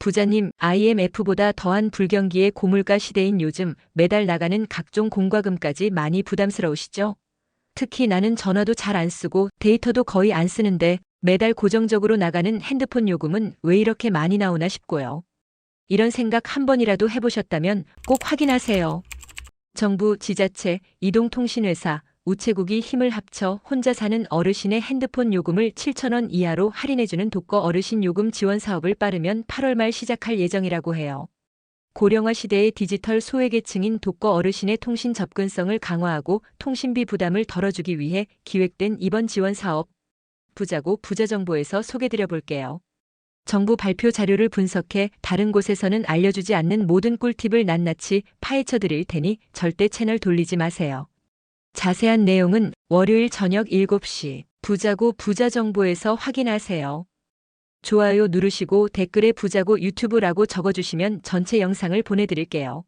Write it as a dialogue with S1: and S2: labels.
S1: 부자님, IMF보다 더한 불경기의 고물가 시대인 요즘 매달 나가는 각종 공과금까지 많이 부담스러우시죠? 특히 나는 전화도 잘 안 쓰고 데이터도 거의 안 쓰는데 매달 고정적으로 나가는 핸드폰 요금은 왜 이렇게 많이 나오나 싶고요. 이런 생각 한 번이라도 해보셨다면 꼭 확인하세요. 정부, 지자체, 이동통신회사, 우체국이 힘을 합쳐 혼자 사는 어르신의 핸드폰 요금을 7,000원 이하로 할인해주는 독거 어르신 요금 지원 사업을 빠르면 8월 말 시작할 예정이라고 해요. 고령화 시대의 디지털 소외계층인 독거 어르신의 통신 접근성을 강화하고 통신비 부담을 덜어주기 위해 기획된 이번 지원 사업. 부자고 부자 정보에서 소개드려 볼게요. 정부 발표 자료를 분석해 다른 곳에서는 알려주지 않는 모든 꿀팁을 낱낱이 파헤쳐 드릴 테니 절대 채널 돌리지 마세요. 자세한 내용은 월요일 저녁 7시 부자고 부자정보에서 확인하세요. 좋아요 누르시고 댓글에 부자고 유튜브라고 적어주시면 전체 영상을 보내드릴게요.